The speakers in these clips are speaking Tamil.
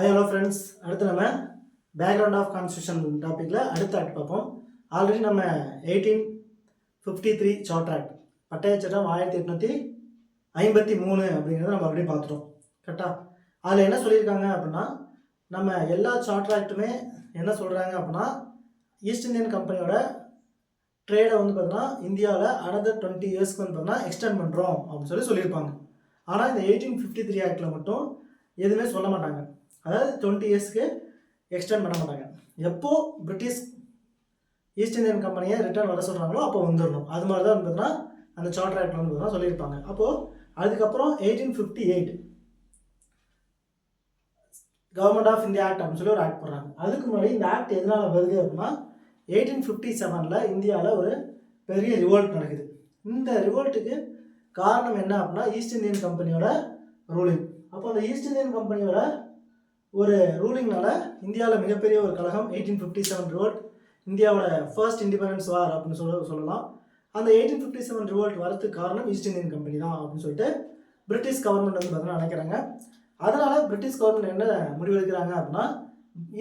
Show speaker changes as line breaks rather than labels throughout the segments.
ஹாய் ஹலோ ஃப்ரெண்ட்ஸ் அடுத்து நம்ம பேக்ரவுண்ட் ஆஃப் கான்ஸ்டியூஷன் டாப்பிக்கில் அடுத்த ஆக்ட் பார்ப்போம். ஆல்ரெடி நம்ம eighteen fifty three charter act பட்டய சட்டம் ஆயிரத்தி எட்நூற்றி ஐம்பத்தி மூணு அப்படிங்கிறத நம்ம அப்படியே பார்த்துட்டோம். கரெக்டாக அதில் என்ன சொல்லியிருக்காங்க அப்படின்னா நம்ம எல்லா சார்ட் ஆக்ட்டுமே என்ன சொல்கிறாங்க அப்படின்னா ஈஸ்ட் இந்தியன் கம்பெனியோட ட்ரேடை வந்து பார்த்தீங்கன்னா இந்தியாவில் அடுத்த டுவெண்ட்டி இயர்ஸ்க்கு வந்து பார்த்தீங்கன்னா எக்ஸ்டெண்ட் பண்ணுறோம் அப்படின்னு சொல்லி சொல்லியிருப்பாங்க. ஆனால் இந்த எயிட்டீன் ஃபிஃப்டி த்ரீ ஆக்டில் மட்டும் எதுவுமே சொல்ல மாட்டாங்க. அதாவது டுவெண்ட்டி இயர்ஸ்க்கு எக்ஸ்டெண்ட் பண்ண மாட்டாங்க. எப்போது பிரிட்டிஷ் ஈஸ்ட் இந்தியன் கம்பெனியை ரிட்டர்ன் வர சொல்கிறாங்களோ அப்போ வந்துடணும் அது மாதிரி தான் வந்து பார்த்தீங்கன்னா அந்த சார்ட்டர் ஆக்ட் வந்து பார்த்தீங்கன்னா சொல்லியிருப்பாங்க. அப்போது அதுக்கப்புறம் eighteen fifty eight government of India act அப்படின்னு சொல்லி ஒரு ஆக்ட் போடுறாங்க. அதுக்கு முன்னாடி இந்த ஆக்ட் எதனால் வருது அப்படின்னா எயிட்டீன் ஃபிஃப்டி செவனில் இந்தியாவில் ஒரு பெரிய ரிவோல்ட் நடக்குது. இந்த ரிவோல்ட்டுக்கு காரணம் என்ன அப்படின்னா ஈஸ்ட் இந்தியன் கம்பெனியோட ரூலிங் அப்போ அந்த ஈஸ்ட் இந்தியன் கம்பெனியோட ஒரு ரூலிங்னால இந்தியாவில் மிகப்பெரிய ஒரு கழகம் எயிட்டீன் ஃபிஃப்டி செவன் ரிவோல்ட் இந்தியாவோட ஃபர்ஸ்ட் இண்டிபெண்டன்ஸ் வார் அப்படின்னு சொல்ல சொல்லலாம். அந்த எயிட்டீன் ஃபிஃப்டி செவன் ரிவோல்ட் வரதுக்கு காரணம் ஈஸ்ட் இந்தியன் கம்பெனி தான் அப்படின்னு சொல்லிட்டு பிரிட்டிஷ் கவர்மெண்ட் வந்து பார்த்தீங்கன்னா நினைக்கிறாங்க. அதனால் பிரிட்டிஷ் கவர்மெண்ட் என்ன முடிவெடுக்கிறாங்க அப்படின்னா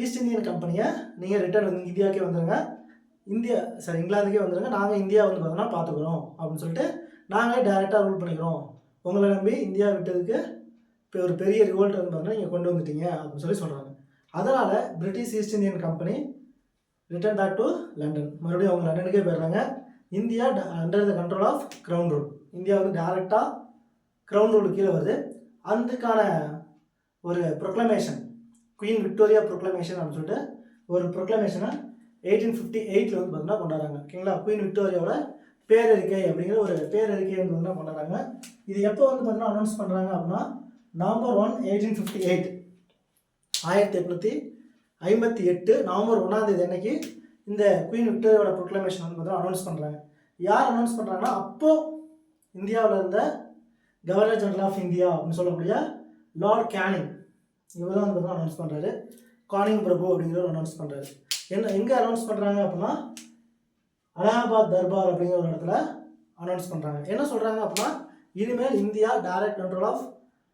ஈஸ்ட் இந்தியன் கம்பெனியை நீங்கள் ரிட்டர்ன் வந்து இந்தியாவுக்கே வந்துடுங்க இந்தியா சாரி இங்கிலாந்துக்கே வந்துடுங்க நாங்கள் இந்தியா வந்து பார்த்தோன்னா பார்த்துக்குறோம் அப்படின்னு சொல்லிட்டு நாங்களே டேரெக்டாக ரூல் பண்ணிக்கிறோம். உங்களை நம்பி இந்தியா விட்டதுக்கு இப்போ ஒரு பெரிய ரிவோல்ட் வந்து பார்த்தீங்கன்னா நீங்கள் கொண்டு வந்துட்டீங்க அப்படின்னு சொல்லி சொல்கிறாங்க அதனால் British East Indian company return back to London மறுபடியும் அவங்க லண்டனுக்கே போயிடுறாங்க. India under the control of crown rule India வந்து டேரெக்டாக க்ரௌண்ட் ரூல் கீழே வருது. அதுக்கான ஒரு ப்ரொக்ளமேஷன் குயின் விக்டோரியா ப்ரொக்ளமேஷன் அப்படின்னு சொல்லிட்டு ஒரு ப்ரொக்ளமேஷனை எயிட்டீன் ஃபிஃப்டி எயிட்டில் வந்து பார்த்தீங்கன்னா கொண்டாடுறாங்க. ஓகேங்களா குயின் விக்டோரியாவோட பேரறிக்கை அப்படிங்கிற ஒரு பேரறிக்கை வந்து பார்த்தீங்கன்னா கொண்டாடுறாங்க. இது எப்போ வந்து பார்த்தீங்கன்னா அனௌன்ஸ் பண்ணுறாங்க அப்படின்னா November one eighteen fifty eight ஆயிரத்தி எட்நூற்றி ஐம்பத்தி எட்டு நவம்பர் ஒன்றாந்தேதி அன்னைக்கு இந்த குயின் விக்டோரியோட ப்ரொக்ளமேஷன் வந்து பார்த்தீங்கன்னா அனௌன்ஸ் பண்ணுறாங்க யார் அனௌன்ஸ் பண்ணுறாங்கன்னா அப்போது இந்தியாவில் இருந்த கவர்னர் ஜெனரல் ஆஃப் இந்தியா அப்படின்னு சொல்லக்கூடிய லார்ட் கேனிங் இவர் தான் வந்து அனௌன்ஸ் பண்ணுறாரு கானிங் பிரபு அப்படிங்கிறவர் அனௌன்ஸ் பண்ணுறாரு என்ன எங்கே அனௌன்ஸ் பண்ணுறாங்க அப்படின்னா அலகாபாத் தர்பார் அப்படிங்கிற ஒரு இடத்துல அனௌன்ஸ் பண்ணுறாங்க என்ன சொல்கிறாங்க அப்படின்னா இனிமேல் India direct control of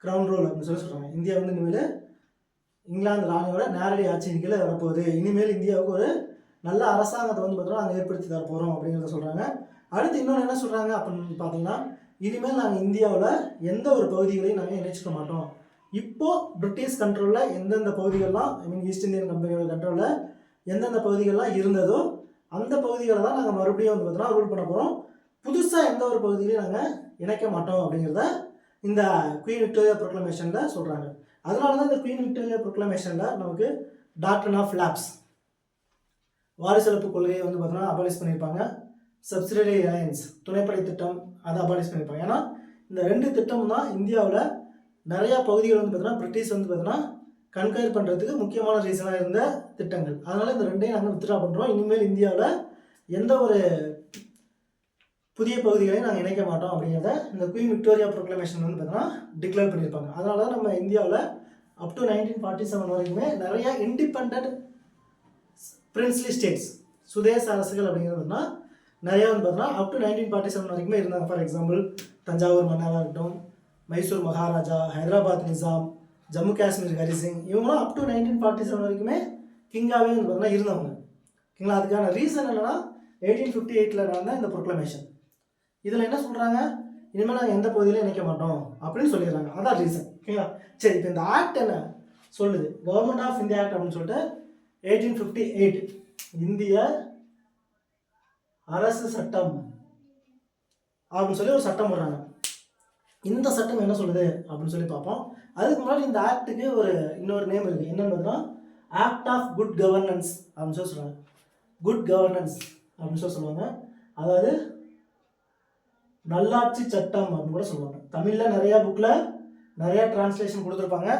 crown rule அப்படின்னு சொல்லி சொல்கிறாங்க இந்தியா வந்து இனிமேல் இங்கிலாந்து ராணியோட நேரடி ஆட்சியின் கீழே வரப்போகுது. இனிமேல் இந்தியாவுக்கு ஒரு நல்ல அரசாங்கத்தை வந்து பார்த்தோம்னா நாங்கள் ஏற்படுத்தி தர போகிறோம் அப்படிங்கிறத சொல்கிறாங்க அடுத்து இன்னொன்று என்ன சொல்கிறாங்க அப்படின்னு பார்த்தீங்கன்னா இனிமேல் நாங்கள் இந்தியாவில் எந்த ஒரு பகுதிகளையும் நாங்கள் இணைச்சிக்க மாட்டோம். இப்போது பிரிட்டிஷ் கண்ட்ரோலில் எந்தெந்த பகுதிகள்லாம் ஐ மீன் ஈஸ்ட் இந்தியன் கம்பெனியோட கண்ட்ரோலில் எந்தெந்த பகுதிகள்லாம் இருந்ததோ அந்த பகுதிகளை தான் நாங்கள் மறுபடியும் வந்து பார்த்தோம்னா ரூல் பண்ண போகிறோம் புதுசாக எந்த ஒரு பகுதியிலையும் நாங்கள் இணைக்க மாட்டோம் அப்படிங்கிறத இந்த குயின் விக்டோரியா ப்ரொக்ளமேஷனில் சொல்கிறாங்க அதனால தான் இந்த குயின் விக்டோரியா ப்ரொக்ளமேஷனில் நமக்கு டாக்டர் ஆஃப் லேப்ஸ் வாரிசலப்பு கொள்கையை வந்து பார்த்தோன்னா அபாலிஷ் பண்ணியிருப்பாங்க. சப்சிடரி அலையன்ஸ் துணைப்படை திட்டம் அதை அபாலிஷ் பண்ணியிருப்பாங்க. ஏன்னா இந்த ரெண்டு திட்டம் தான் இந்தியாவில் நிறையா பகுதிகள் வந்து பார்த்தோன்னா பிரிட்டிஷ் வந்து பார்த்தோன்னா கன்கயர் பண்ணுறதுக்கு முக்கியமான ரீசனாக இருந்த திட்டங்கள். அதனால் இந்த ரெண்டையும் நாங்கள் வித்ட்ரா பண்ணுறோம் இனிமேல் இந்தியாவில் எந்த ஒரு புதிய பகுதிகளையும் நாங்கள் இணைக்க மாட்டோம் அப்படிங்கிறத இந்த குயின் விக்டோரியா ப்ரொக்ளமேஷன் வந்து பார்த்தீங்கன்னா டிக்ளேர் பண்ணியிருப்பாங்க. அதனால தான் நம்ம இந்தியாவில் up to nineteen forty seven வரைக்குமே நிறையா இண்டிபெண்ட் பிரின்ஸ்லி ஸ்டேட்ஸ் சுதேச அரசுகள் அப்படிங்கிறதுனா நிறையா வந்து பார்த்தீங்கன்னா up to nineteen forty seven வரைக்குமே இருந்தாங்க. ஃபார் எக்ஸாம்பிள் தஞ்சாவூர் மன்னராக இருக்கட்டும் மைசூர் மகாராஜா ஹைதராபாத் நிசாம் ஜம்மு காஷ்மீர் ஹரிசிங் இவங்களாம் up to nineteen forty seven வரைக்குமே கிங்காகவே வந்து பார்த்தீங்கன்னா இருந்தவங்க. ஓகேங்களா? அதுக்கான ரீசன் என்னென்னா எயிட்டீன் ஃபிஃப்டி எயிட்டில் நடந்த இந்த ப்ரொக்ளமேஷன் இதில் என்ன சொல்கிறாங்க இனிமேல் நாங்கள் எந்த பகுதியிலும் இணைக்க மாட்டோம். அப்படின்னு சொல்லிடுறாங்க. அதான் ரீசன் ஓகேங்களா சரி இப்போ இந்த ஆக்ட் என்ன? சொல்லுது. கவர்மெண்ட் ஆஃப் இந்தியா ஆக்ட் அப்படின்னு சொல்லிட்டு எயிட்டீன் ஃபிஃப்டி எயிட் இந்திய அரசு சட்டம் அப்படின்னு சொல்லி ஒரு சட்டம் போடுறாங்க. இந்த சட்டம் என்ன சொல்லுது? அப்படின்னு சொல்லி பார்ப்போம். அதுக்கு முன்னாடி இந்த ஆக்டுக்கு ஒரு இன்னொரு நேம் இருக்குது என்னன்னு பார்த்தீங்கன்னா ஆக்ட் ஆஃப் குட் கவர்னன்ஸ் அப்படின்னு சொல்லி சொல்கிறாங்க குட் கவர்னன்ஸ் அப்படின்னு சொல்லி சொல்லுவாங்க. அதாவது நல்லாட்சி சட்டம் அப்படின்னு கூட சொல்லுவாங்க. தமிழில் நிறையா புக்கில் நிறையா டிரான்ஸ்லேஷன் கொடுத்துருப்பாங்க.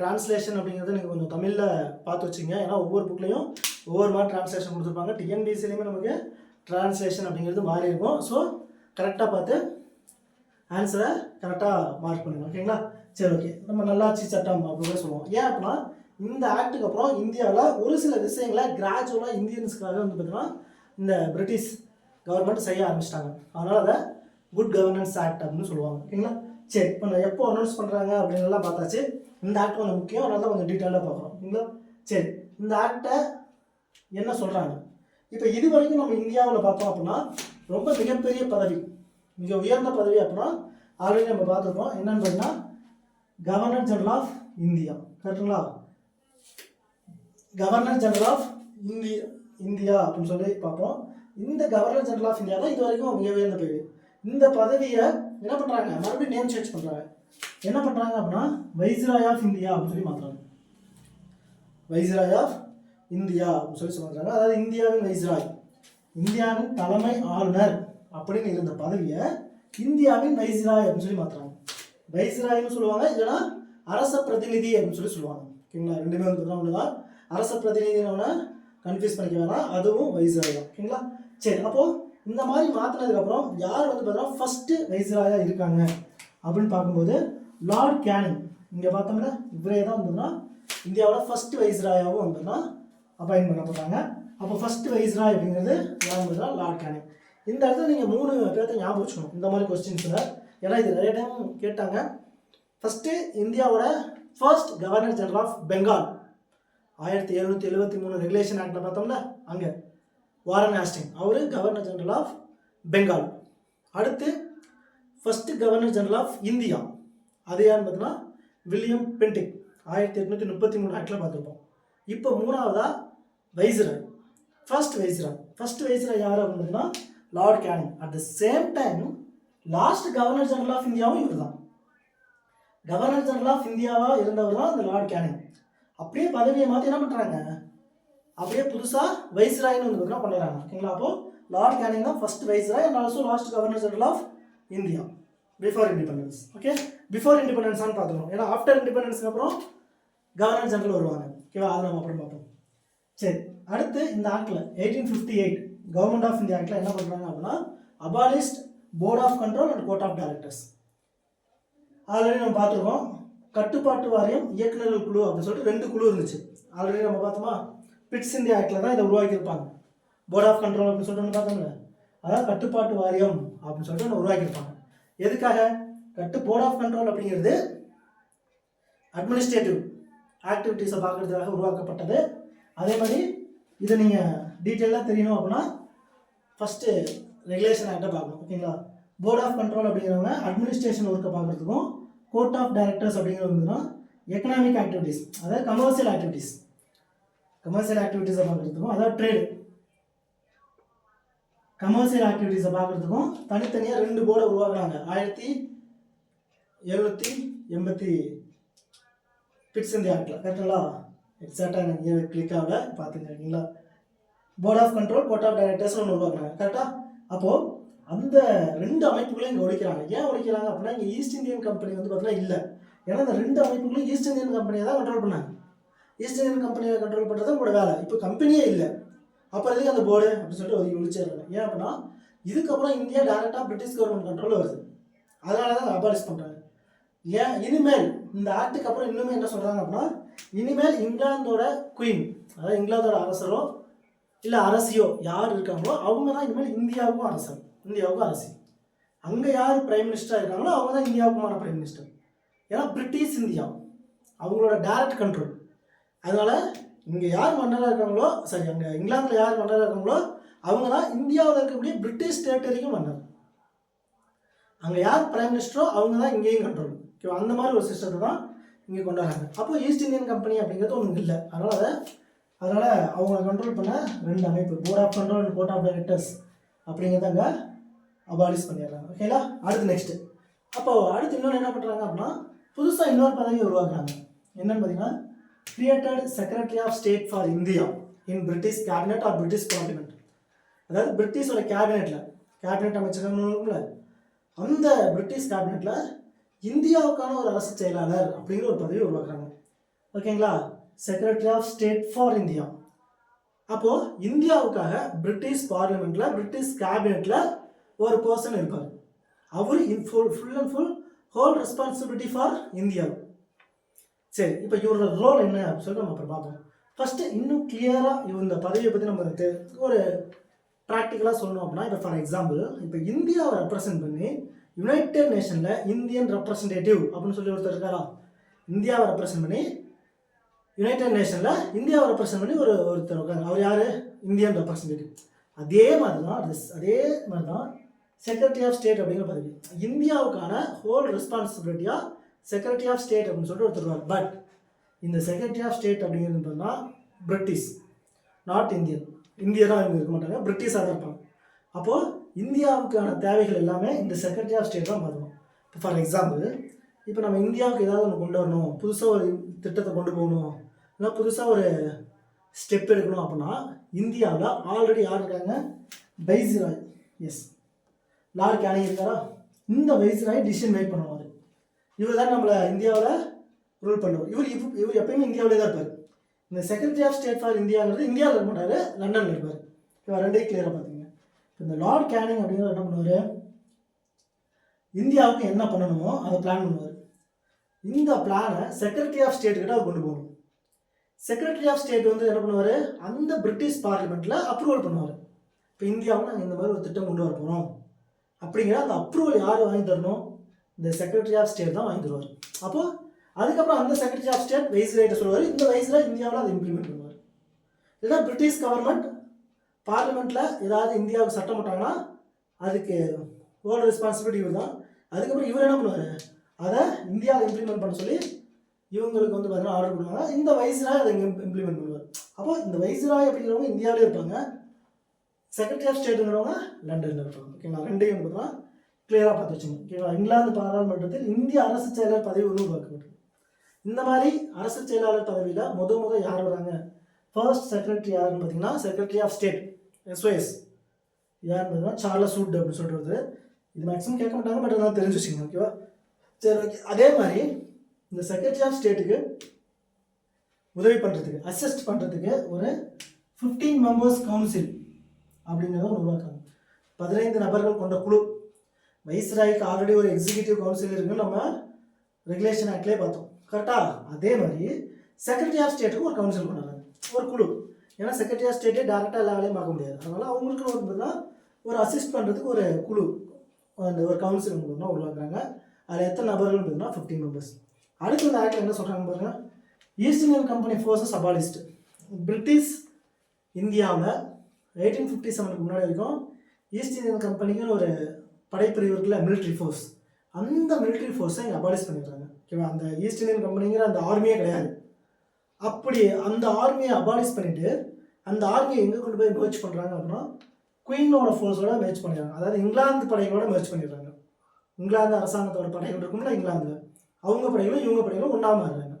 டிரான்ஸ்லேஷன் அப்படிங்கிறது நீங்கள் கொஞ்சம் தமிழில் பார்த்து வச்சுங்க. ஏன்னா ஒவ்வொரு புக்லேயும் ஒவ்வொரு மாதிரி டிரான்ஸ்லேஷன் கொடுத்துருப்பாங்க. டிஎன்பிசிலையுமே நமக்கு டிரான்ஸ்லேஷன் அப்படிங்கிறது மாறி இருக்கும். ஸோ கரெக்டாக பார்த்து ஆன்சரை கரெக்டாக மார்க் பண்ணுங்க. ஓகேங்களா சரி ஓகே நம்ம நல்லாட்சி சட்டம் அப்படின்னு கூட சொல்லுவோம். ஏன் அப்படின்னா இந்த ஆக்டுக்கு அப்புறம் இந்தியாவில் ஒரு சில விஷயங்களை கிராஜுவலாக இந்தியன்ஸுக்காக வந்து பார்த்தீங்கன்னா இந்த பிரிட்டிஷ் கவர்மெண்ட் செய்ய ஆரம்பிச்சிட்டாங்க. அதனால் அதை குட் கவர்னன்ஸ் ஆக்ட் அப்படின்னு சொல்லுவாங்க. ஓகேங்களா? சரி இப்போ நான் எப்போ அனௌன்ஸ் பண்ணுறாங்க அப்படின்லாம் பார்த்தாச்சு. இந்த ஆக்ட் கொஞ்சம் முக்கியம் அதனால தான் கொஞ்சம் டீட்டெயிலாக பார்க்குறோம். ஓகேங்களா? சரி இந்த ஆக்டை என்ன சொல்கிறாங்க இப்போ இது வரைக்கும் நம்ம இந்தியாவில் பார்த்தோம் அப்படின்னா ரொம்ப மிகப்பெரிய பதவி மிக உயர்ந்த பதவி அப்படின்னா ஆல்ரெடி நம்ம பார்த்துருக்கோம். என்னன்னு பார்த்தீங்கன்னா கவர்னர் ஜெனரல் ஆஃப் இந்தியா. கரெக்டுங்களா? Governor general of India India அப்படின்னு சொல்லி பார்ப்போம். இந்த கவர்னர் ஜெனரல் ஆஃப் இந்தியா தான் இது வரைக்கும் மிக உயர்ந்த பதவி. இந்த பதவியை என்ன பண்ணுறாங்க மறுபடியும் நேம் சேஞ்ச் பண்ணுறாங்க என்ன பண்ணுறாங்க அப்படின்னா வைஸ்ராய் ஆஃப் இந்தியா அப்படின்னு சொல்லி மாற்றுறாங்க வைஸ்ராய் ஆஃப் இந்தியா அப்படின்னு சொல்லி சொல்கிறாங்க அதாவது இந்தியாவின் வைஸ்ராய் இந்தியாவின் தலைமை ஆளுநர் அப்படின்னு இருந்த பதவியை இந்தியாவின் வைஸ்ராய் அப்படின்னு சொல்லி மாற்றுறாங்க வைஸ்ராய்னு சொல்லுவாங்க இல்லைன்னா அரச பிரதிநிதி அப்படின்னு சொல்லி சொல்லுவாங்க. ஓகேங்களா? ரெண்டுமே வந்து ஒன்று தான் அரச பிரதிநிதினவனை கன்ஃபியூஸ் பண்ணிக்க வேணாம். அதுவும் வைஸ்ராய் தான். ஓகேங்களா? சரி அப்போது இந்த மாதிரி மாற்றினதுக்கப்புறம் யார் வந்து பார்த்தோம்னா ஃபஸ்ட்டு வைஸ்ராயாக இருக்காங்க அப்படின்னு பார்க்கும்போது லார்ட் கேனிங். இங்கே பார்த்தோம்னா இவரே தான் வந்துன்னா இந்தியாவோட ஃபஸ்ட்டு வைஸ்ராயாகவும் வந்துன்னா அப்பாயின் பண்ணப்படுறாங்க அப்போ ஃபஸ்ட்டு வைஸ்ராய் அப்படிங்கிறது யார் வந்துன்னா லார்ட் கேனிங். இந்த இடத்துல நீங்கள் மூணு பேர்த்த ஞாபகம் வச்சுக்கணும். இந்த மாதிரி கொஸ்டின்ஸில் ஏன்னா இது நிறைய டைம் கேட்டாங்க. ஃபஸ்ட்டு இந்தியாவோட first governor general of Bengal ஆயிரத்தி எழுநூற்றி எழுபத்தி மூணு ரெகுலேஷன் ஆக்டில் பார்த்தோம்ல அங்கே. வாரன் ஹாஸ்டிங் அவர் கவர்னர் ஜெனரல் ஆஃப் பெங்கால் அடுத்து first governor general of India அது யாருன்னு பார்த்தீங்கன்னா வில்லியம் பென்டிக் ஆயிரத்தி எட்நூற்றி முப்பத்தி மூணு ஆக்டில் பார்த்துருப்போம். இப்போ மூணாவதா viceroy first viceroy first viceroy யார் அப்படின்னு பார்த்தீங்கன்னா Lord Canning at the same time last governor general of இந்தியாவும் இவர் தான் கவர்னர் ஜெனரல் ஆஃப் இந்தியாவாக இருந்தவர் தான் இந்த லார்ட் கேனிங் அப்படியே பதவியை மாற்றி என்ன பண்ணுறாங்க அப்படியே புதுசாக வைஸ்ராய்னு வந்து பார்த்தீங்கன்னா பண்ணிடுறாங்க. ஓகேங்களா அப்போது லார்ட் கேனிங் தான் first viceroy and also last governor general of India before independence okay before இண்டிபெண்டன்ஸான்னு பார்த்துக்கணும். ஏன்னா ஆஃப்டர் இண்டிபெண்டன்ஸ்க்கு அப்புறம் கவர்னர் ஜெனரல் வருவாங்க ஓகேவா அதை நம்ம அப்புறம் பார்ப்போம். சரி. அடுத்து இந்த ஆக்டில் eighteen fifty eight government of India ஆக்டில் என்ன பண்ணுறாங்க அப்படின்னா abolished board of control and court of directors already நம்ம பார்த்துருக்கோம். கட்டுப்பாட்டு வாரியம் இயக்குநர்கள் குழு அப்படின்னு சொல்லிட்டு ரெண்டு குழு இருந்துச்சு. ஆல்ரெடி நம்ம பார்த்தோமா? பிட்ஸ் இந்தியா ஆக்டில் தான் இதை உருவாக்கியிருப்பாங்க. போர்ட் ஆஃப் கண்ட்ரோல் அப்படின்னு சொல்லிட்டு ஒன்று பார்த்தோம்ல அதாவது கட்டுப்பாட்டு வாரியம் அப்படின்னு சொல்லிட்டு ஒன்று உருவாக்கியிருப்பாங்க. எதுக்காக? கட்டு போர்ட் ஆஃப் கண்ட்ரோல் அப்படிங்கிறது அட்மினிஸ்ட்ரேட்டிவ் ஆக்டிவிட்டீஸை பார்க்குறதுக்காக உருவாக்கப்பட்டது. அதே மாதிரி இதை நீங்கள் டீட்டெயிலாக தெரியணும் அப்படின்னா ஃபஸ்ட்டு ரெகுலேஷன் ஆக்டை பார்க்கணும் ஓகேங்களா போர்ட் ஆஃப் கண்ட்ரோல் அப்படிங்கிறவங்க அட்மினிஸ்ட்ரேஷன் ஒர்க்கை பார்க்குறதுக்கும் கோர்ட் ஆஃப் டைரக்டர்ஸ் அப்படிங்கிறவங்க எக்கனாமிக் ஆக்டிவிட்டீஸ் அதாவது கமர்ஷியல் ஆக்டிவிட்டீஸ் கமர்ஷியல் ஆக்டிவிட்டீஸை பார்க்குறதுக்கும் அதாவது ட்ரேடு கமர்ஷியல் ஆக்டிவிட்டீஸை பார்க்குறதுக்கும் தனித்தனியாக ரெண்டு போர்டை உருவாக்குறாங்க. ஆயிரத்தி எழுநூற்றி எண்பத்தி பிட்ஸ் இந்தியா ஆக்டில் கரெக்டுங்களா எக்ஸாக்டாக எனக்கு இங்கே கிளிக் ஆகல பார்த்துக்கிறீங்களா board of control board of directors ஒன்று உருவாக்குறாங்க கரெக்டாக அப்போது அந்த ரெண்டு அமைப்புகளையும் இங்கே ஒழிக்கிறாங்க. ஏன் ஒழிக்கிறாங்க அப்படின்னா இங்கே ஈஸ்ட் இந்தியன் கம்பெனி வந்து பார்த்தீங்கன்னா இல்லை. ஏன்னா அந்த ரெண்டு அமைப்புகளும் ஈஸ்ட் இந்தியன் கம்பெனியை தான் கண்ட்ரோல் பண்ணாங்க. ஈஸ்ட் இந்தியன் கம்பெனியை கண்ட்ரோல் பண்ணுறது உங்களோட வேலை. இப்போ கம்பெனியே இல்லை. அப்போ எதுக்கு அந்த போர்டு அப்படின்னு சொல்லிட்டு ஒதுக்கி ஒழிச்சிடுறாங்க ஏன் அப்படின்னா இதுக்கப்புறம் இந்தியா டேரெக்டாக பிரிட்டிஷ் கவர்மெண்ட் கண்ட்ரோலில் வருது. அதனால தான் அபாலிஷ் பண்ணுறாங்க ஏன்? இனிமேல் இந்த ஆக்டுக்கு அப்புறம் இன்னுமே என்ன சொல்கிறாங்க அப்படின்னா இனிமேல் இங்கிலாந்தோட குயின் அதாவது இங்கிலாந்தோட அரசரோ இல்லை அரசியோ யார் இருக்காங்களோ அவங்க தான் இனிமேல் இந்தியாவுக்கும் அரசர் இந்தியாவுக்கும் அரசி. அங்கே யார் பிரைம் மினிஸ்டராக இருக்காங்களோ அவங்க தான் இந்தியாவுக்குமான பிரைம் மினிஸ்டர் ஏன்னா பிரிட்டிஷ் இந்தியா அவங்களோட டைரக்ட் கண்ட்ரோல் அதனால் இங்கே யார் மன்னராக இருக்காங்களோ சரி அங்கே இங்கிலாந்தில் யார் மன்னராக இருக்காங்களோ அவங்க தான் இந்தியாவில் இருக்கக்கூடிய பிரிட்டிஷ் டெரிட்டரிக்கும் மன்னர். அங்கே யார் பிரைம் மினிஸ்டரோ அவங்க தான் இங்கேயும் கண்ட்ரோல் ஓகேவா அந்த மாதிரி ஒரு சிஸ்டத்தை தான் இங்கே கொண்டு வராங்க. அப்போ ஈஸ்ட் இந்தியன் கம்பெனி அப்படிங்கிறது ஒன்றும் இல்லை. அதனால் அதை அதனால் அவங்கள கண்ட்ரோல் பண்ண ரெண்டு அமைப்பு board of control and board of directors அப்படிங்கிறத அங்கே அபாலிஷ் பண்ணிடுறாங்க. ஓகேங்களா அடுத்து நெக்ஸ்ட்டு அப்போ அடுத்து இன்னொன்று என்ன பண்ணுறாங்க அப்படின்னா புதுசாக இன்னொரு பதவி உருவாக்குறாங்க. என்னன்னு பார்த்தீங்கன்னா created secretary of state for India in British cabinet or British parliament அதாவது பிரிட்டிஷோட கேபினெட்டில் கேபினெட் அமைச்சகம்னு அந்த பிரிட்டிஷ் கேபினெட்டில் இந்தியாவுக்கான ஒரு அரசு செயலாளர் அப்படிங்கிற ஒரு பதவி உருவாக்குறாங்க. ஓகேங்களா? Secretary of state for India அப்போது இந்தியாவுக்காக பிரிட்டிஷ் பார்லிமெண்ட்டில் பிரிட்டிஷ் கேபினெட்டில் ஒரு பர்சன் இருப்பார். அவர் in full full and full whole responsibility for India சரி இப்போ இவரோட ரோல் என்ன அப்படின்னு சொல்லி நம்ம அப்புறம் பார்ப்போம். ஃபஸ்ட்டு இன்னும் கிளியராக இந்த பதவியை பற்றி நம்ம தெ- ஒரு ப்ராக்டிக்கலாக சொல்லணும் அப்படின்னா இப்போ ஃபார் எக்ஸாம்பிள் இப்போ இந்தியாவை ரெப்ரசன்ட் பண்ணி யுனைடெட் நேஷனில் இந்தியன் ரெப்ரசன்டேட்டிவ் அப்படின்னு சொல்லி ஒருத்தர் இருக்காரா? இந்தியாவை ரெப்ரசன்ட் பண்ணி யுனைடெட் நேஷனில் இந்தியாவை ரெப்ரசன்ட் பண்ணி ஒரு ஒருத்தர் உட்காந்து அவர் யார்? இந்தியன் ரெப்ரசன்டேட்டிவ் அதே மாதிரி தான் அதே மாதிரி தான் செக்ரட்டரி ஆஃப் ஸ்டேட் அப்படிங்கிற பதவி. இந்தியாவுக்கான ஹோல் ரெஸ்பான்சிபிலிட்டியாக செக்ரட்டரி ஆஃப் ஸ்டேட் அப்படின்னு சொல்லிட்டு ஒருத்தருவார் பட் இந்த செக்ரட்டரி ஆஃப் ஸ்டேட் அப்படிங்கிறது பார்த்தீங்கன்னா பிரிட்டிஷ் நாட் இந்தியன் இந்தியராக இவங்க இருக்க மாட்டாங்க. பிரிட்டிஷாக தான் இருப்பாங்க. அப்போது இந்தியாவுக்கான தேவைகள் எல்லாமே இந்த செக்ரட்டரி ஆஃப் ஸ்டேட் தான் பார்க்கணும். இப்போ ஃபார் எக்ஸாம்பிள் இப்போ நம்ம இந்தியாவுக்கு ஏதாவது ஒன்று கொண்டு வரணும் புதுசாக ஒரு திட்டத்தை கொண்டு போகணும் இல்லை புதுசாக ஒரு ஸ்டெப் எடுக்கணும் அப்படின்னா இந்தியாவில் ஆல்ரெடி யார் இருக்காங்க? வைஸ்ராய் எஸ் லார்க் கேனிங் இருக்காரா? இந்த வைஸ்ராய் டிசிஷன் மேக் பண்ணுவாங்க இவர் தான் நம்மளை இந்தியாவில் ரூல் பண்ணுவார். இவர் இவ் இவர் எப்பயுமே இந்தியாவிலே தான் இருப்பார். இந்த செக்ரட்டரி ஆஃப் ஸ்டேட் ஃபார் இந்தியாங்கிறது இந்தியாவில் இருக்க மாட்டார் லண்டனில் இருப்பார். இவர் ரெண்டையும் கிளியராக பார்த்தீங்க இப்போ இந்த லார்ட் கேனிங் அப்படிங்கிற என்ன பண்ணுவார்? இந்தியாவுக்கு என்ன பண்ணணுமோ அதை பிளான் பண்ணுவார். இந்த பிளானை செக்ரட்டரி ஆஃப் ஸ்டேட் கிட்ட அவர் கொண்டு போகணும். செக்ரட்டரி ஆஃப் ஸ்டேட் வந்து என்ன பண்ணுவார்? அந்த பிரிட்டிஷ் பார்லிமெண்ட்டில் அப்ரூவல் பண்ணுவார். இப்போ இந்தியாவில் நாங்கள் இந்த மாதிரி ஒரு திட்டம் கொண்டு வர போகிறோம் அப்படிங்கிற அந்த அப்ரூவல் யார் வாங்கி தரணும்? இந்த செக்ரட்டரி ஆஃப் ஸ்டேட் தான் வாங்கி தருவார் அப்போது அதுக்கப்புறம் அந்த செக்ரட்டரி ஆஃப் ஸ்டேட் வைஸ்ராய்ட்ட சொல்லுவார் இந்த வயசில் இந்தியாவில் அதை இம்ப்ளிமெண்ட் பண்ணுவார். இல்லைன்னா பிரிட்டிஷ் கவர்மெண்ட் பார்லிமெண்ட்டில் ஏதாவது இந்தியாவுக்கு சட்டம் போட்டாங்கன்னா அதுக்கு ஓல்டு ரெஸ்பான்சிபிலிட்டி இவர் தான் அதுக்கப்புறம் இவர் என்ன பண்ணுவார்? அதை இந்தியாவில் இம்ப்ளிமெண்ட் பண்ண சொல்லி இவங்களுக்கு வந்து பார்த்தீங்கன்னா ஆர்டர் பண்ணுவாங்க இந்த வைஸ்ராய் அதை இங்கே இம்ப்ளிமெண்ட் பண்ணுவார். அப்போ இந்த வைஸ்ராய் அப்படிங்கிறவங்க இந்தியாவிலே இருப்பாங்க. செக்ரட்டரி ஆஃப் ஸ்டேட்டுங்கிறவங்க லண்டனில் இருப்பாங்க. ஓகேங்களா? ரெண்டையும் பார்த்தீங்கன்னா கிளியராக பார்த்து வச்சுக்கணும். ஓகேவா இங்கிலாந்து பாராளுமன்றத்தில் இந்திய அரசு செயலர் பதவி ஒன்று உருவாக்கப்பட்டது. இந்த மாதிரி அரசு செயலாளர் பதவியில் முத முத யார் வராங்க? ஃபர்ஸ்ட் செக்ரட்டரி யாருன்னு பார்த்தீங்கன்னா செக்ரட்டரி ஆஃப் ஸ்டேட் எஸ்ஒஎஸ் யாருன்னு பார்த்தீங்கன்னா? சார்லஸ் வுட் அப்படின்னு சொல்கிறது இது. மேக்ஸிமம் கேட்க மாட்டாங்க பட் அதெல்லாம் தெரிஞ்சு வச்சுக்கோங்க ஓகேவா சரி ஓகே அதே மாதிரி இந்த செக்ரட்டரி ஆஃப் ஸ்டேட்டுக்கு உதவி பண்ணுறதுக்கு அசிஸ்ட் பண்ணுறதுக்கு ஒரு ஃபிஃப்டீன் மெம்பர்ஸ் கவுன்சில் அப்படிங்கிறத உருவாக்காங்க பதினைந்து நபர்கள் கொண்ட குழு வைஸ்ராய்க்கு ஆல்ரெடி ஒரு எக்ஸிகியூட்டிவ் கவுன்சில் இருக்குன்னு நம்ம ரெகுலேஷன் ஆக்ட்லேயே பார்த்தோம். கரெக்டாக அதே மாதிரி செக்ரட்டரி ஆஃப் ஸ்டேட்டுக்கு ஒரு கவுன்சில் பண்ணுறாங்க ஒரு குழு. ஏன்னா செக்ரட்டரி ஆஃப் ஸ்டேட்டே டேரெக்டாக எல்லா வேலையும் பார்க்க முடியாது. அதனால் அவங்களுக்கு ஒரு பார்த்தீங்கன்னா ஒரு அசிஸ்ட் பண்ணுறதுக்கு ஒரு குழு அந்த ஒரு கவுன்சில் பார்த்தீங்கன்னா உருவாக்குறாங்க. அதில் எத்தனை நபர்கள் பார்த்தீங்கன்னா ஃபிஃப்டீன் மெம்பர்ஸ் அடுத்து இந்த ஆக்டில் என்ன சொல்கிறாங்க பாருங்க. East Indian company forces abolished British இந்தியாவில் எயிட்டீன் ஃபிஃப்டி செவனுக்கு முன்னாடி வரைக்கும் ஈஸ்ட் இந்தியன் கம்பெனிக்குன்னு ஒரு படைப்பிரிவு இருக்குல்ல மிலிட்ரி ஃபோர்ஸ் அந்த மிலிட்ரி ஃபோர்ஸை இங்கே அபாலிஷ் பண்ணிடுறாங்க. ஓகேவா அந்த ஈஸ்ட் இந்தியன் கம்பெனிங்கிற அந்த ஆர்மியே கிடையாது. அப்படி அந்த ஆர்மியை அபாலிஷ் பண்ணிவிட்டு அந்த ஆர்மியை எங்கே கொண்டு போய் மேட்ச் பண்ணுறாங்க அப்படின்னா குயினோட ஃபோர்ஸோட மேட்ச் பண்ணிடுறாங்க. அதாவது இங்கிலாந்து படைகளோட மேட்ச் பண்ணிடுறாங்க. இங்கிலாந்து அரசாங்கத்தோட படைகள் இருக்கும்ல இங்கிலாந்தில் அவங்க படைகளும் இவங்க படைகளும் ஒன்றா மாறுறாங்க.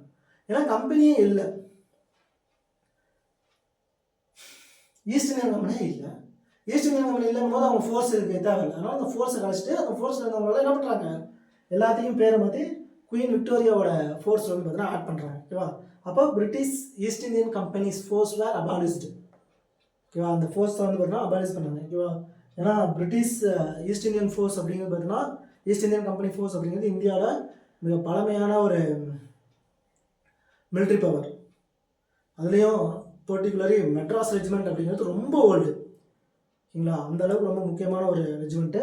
ஏன்னா கம்பெனியே இல்லை. ஈஸ்ட் இந்தியன் கம்பெனியே இல்லை. ஈஸ்ட் இந்தியன் கம்பெனி இல்லைங்கும் போது அவங்க ஃபோர்ஸ் இருக்கு தேவையில்லை அதனால அந்த ஃபோர்ஸை கழிச்சிட்டு அந்த ஃபோர்ஸில் இருந்தவங்களால என்ன பண்ணுறாங்க எல்லாத்தையும் பேரை மாற்றி குயின் விக்டோரியாவோட ஃபோர்ஸ் வந்து பார்த்தீங்கன்னா ஆட் பண்ணுறாங்க ஓகேவா? அப்போ British East Indian companies force were abolished ஓகேவா? அந்த ஃபோர்ஸை வந்து பார்த்தீங்கன்னா அபாலிஸ் பண்ணாங்க. ஓகேவா? ஏன்னா பிரிட்டிஷ் ஈஸ்ட் இந்தியன் ஃபோர்ஸ் அப்படிங்கிறது பார்த்தீங்கன்னா ஈஸ்ட் இந்தியன் கம்பெனி ஃபோர்ஸ் அப்படிங்கிறது இந்தியாவில் மிக பழமையான ஒரு மிலிட்ரி பவர் அதுலேயும் பர்டிகுலரி மெட்ராஸ் ரெஜிமெண்ட் அப்படிங்கிறது ரொம்ப ஓல்டு ஓகேங்களா? அந்த அளவுக்கு ரொம்ப முக்கியமான ஒரு ரெஜிமெண்ட்டு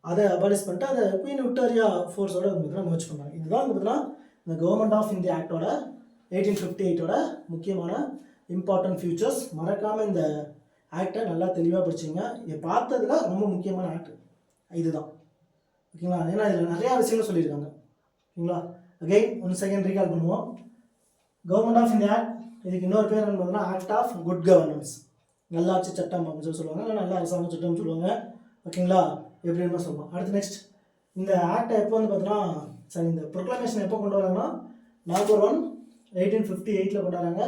அதை அபாலிஷ் பண்ணிட்டு அதை குயின் விக்டோரியா ஃபோர்ஸோட பார்த்தீங்கன்னா மர்ச் பண்ணாங்க இதுதான் வந்து பார்த்தீங்கன்னா இந்த கவர்மெண்ட் ஆஃப் இந்தியா ஆக்டோட எயிட்டீன் ஃபிஃப்டி எயிட்டோட முக்கியமான இம்பார்ட்டன்ட் ஃபியூச்சர்ஸ் மறக்காமல் இந்த ஆக்டை நல்லா தெளிவாக படிச்சிங்க. இதை பார்த்ததுல ரொம்ப முக்கியமான ஆக்ட் இதுதான். ஓகேங்களா? ஏன்னா இதில் நிறையா விஷயங்கள் சொல்லியிருக்காங்க. ஓகேங்களா? அகெயின் ஒன் செகண்ட் ரீகால் பண்ணுவோம். கவர்மெண்ட் ஆஃப் இந்தியா ஆக்ட் இதுக்கு இன்னொரு பேர் என்ன பார்த்தீங்கன்னா ஆக்ட் ஆஃப் குட் கவர்னன்ஸ் நல்லாட்சி சட்டம் அப்படின்னு சொல்லி சொல்லுவாங்க. இல்லை நல்ல அரசாங்க சட்டம்னு சொல்லுவாங்க. ஓகேங்களா? எப்படின்னு சொல்லுவோம். அடுத்து நெக்ஸ்ட் இந்த ஆக்டை எப்போ வந்து பார்த்தீங்கன்னா சரி இந்த ப்ரொக்ளமேஷன் எப்போ கொண்டு வராங்கன்னா நவம்பர் ஒன் எயிட்டீன் ஃபிஃப்டி எயிட்டில் கொண்டாடுறாங்க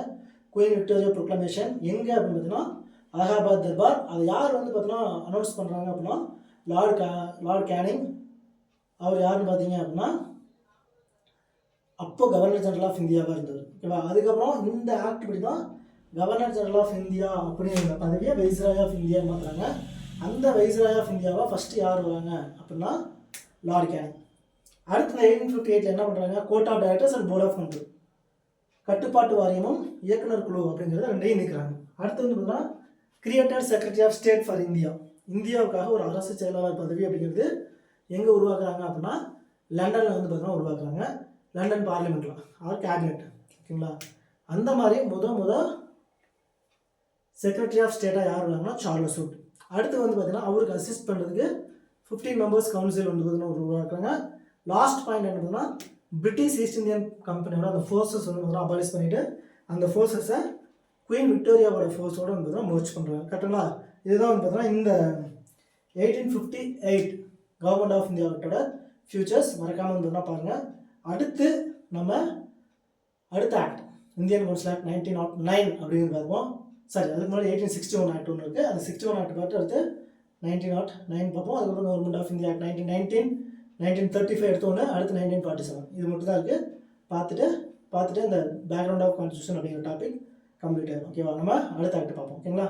குயின் விக்டோரியா ப்ரொக்ளமேஷன் எங்கே அப்படின்னு பார்த்தீங்கன்னா அலகாபாத் தர்பார். அதை யார் வந்து பார்த்தீங்கன்னா அனௌன்ஸ் பண்ணுறாங்க அப்படின்னா லார்ட் கே லார்ட் கேனிங். அவர் யாருன்னு பார்த்தீங்க அப்படின்னா அப்போ கவர்னர் ஜெனரல் ஆஃப் இந்தியாவாக இருந்தவர் ஓகேவா? அதுக்கப்புறம் இந்த ஆக்ட் படி தான் கவர்னர் ஜெனரல் ஆஃப் இந்தியா அப்படிங்கிற பதவியை வைஸ்ராய் ஆஃப் இந்தியா மாற்றுறாங்க அந்த வைஸ்ராய் ஆஃப் இந்தியாவை ஃபஸ்ட்டு யார் வராங்க அப்படின்னா லார்ட் கேனிங் அடுத்து எயிட்டீன் ஃபிஃப்டி எயிட்டில் என்ன பண்ணுறாங்க court of directors and board of control கட்டுப்பாட்டு வாரியமும் இயக்குனர் குழு அப்படிங்கிறத ரெண்டையும் நிற்கிறாங்க அடுத்து வந்து பார்த்தீங்கன்னா creator secretary of state for India இந்தியாவுக்காக ஒரு அரசு செயலாளர் பதவி அப்படிங்கிறது எங்கே உருவாக்குறாங்க அப்படின்னா லண்டனில் வந்து பார்த்தீங்கன்னா உருவாக்குறாங்க. லண்டன் பார்லிமெண்ட்டில் ஆர் கேபினெட் ஓகேங்களா? அந்த மாதிரி முத முத செக்ரட்டரி ஆஃப் ஸ்டேட்டாக யார் வராங்கன்னா சார்லஸ் வுட் அடுத்து வந்து பார்த்தீங்கன்னா அவருக்கு அசிஸ்ட் பண்ணுறதுக்கு ஃபிஃப்டீன் மெம்பர்ஸ் கவுன்சில் வந்து பார்த்தீங்கன்னா உருவாக்குறாங்க லாஸ்ட் பாயிண்ட் என்ன பார்த்தீங்கன்னா பிரிட்டிஷ் ஈஸ்ட் இந்தியன் கம்பெனியோட அந்த ஃபோர்ஸஸ் வந்து பார்த்தீங்கன்னா அபாலிஷ் பண்ணிவிட்டு அந்த ஃபோர்ஸஸை குயின் விக்டோரியாவோட ஃபோர்ஸோட வந்து பார்த்தீங்கன்னா மர்ச் பண்ணுறாங்க கரெக்டுங்களா இதுதான் வந்து பார்த்தீங்கன்னா இந்த eighteen fifty eight government of இந்தியாவோட ஃபியூச்சர்ஸ் மறக்காமல் வந்து பாருங்கள் அடுத்து நம்ம அடுத்த act Indian council act nineteen nought nine அப்படின்னு பார்ப்போம். சாரி அதுக்கு முன்னாடி எயிட்டீன் சிக்ஸ்டி ஒன் ஆக்ட் ஒன்று இருக்குது அந்த சிக்ஸ்டி ஒன் ஆக்ட் பார்த்து அடுத்து நைன்டீன் நாட் நைன் பார்ப்போம் அதுக்கப்புறம் government of India act nineteen nineteen nineteen thirty five எடுத்தோன்னே அடுத்து நைன்டீன் ஃபார்ட்டி செவன் இது மட்டும் தான் இருக்குது பார்த்துட்டு பார்த்துட்டு இந்த பேக்ரவுண்ட் ஆஃப் கான்ஸ்டியூஷன் அப்படிங்கிற டாபிக் கம்ப்ளீட் ஆகும் ஓகேவா நம்ம அடுத்த ஆக்ட் பார்ப்போம் ஓகேங்களா?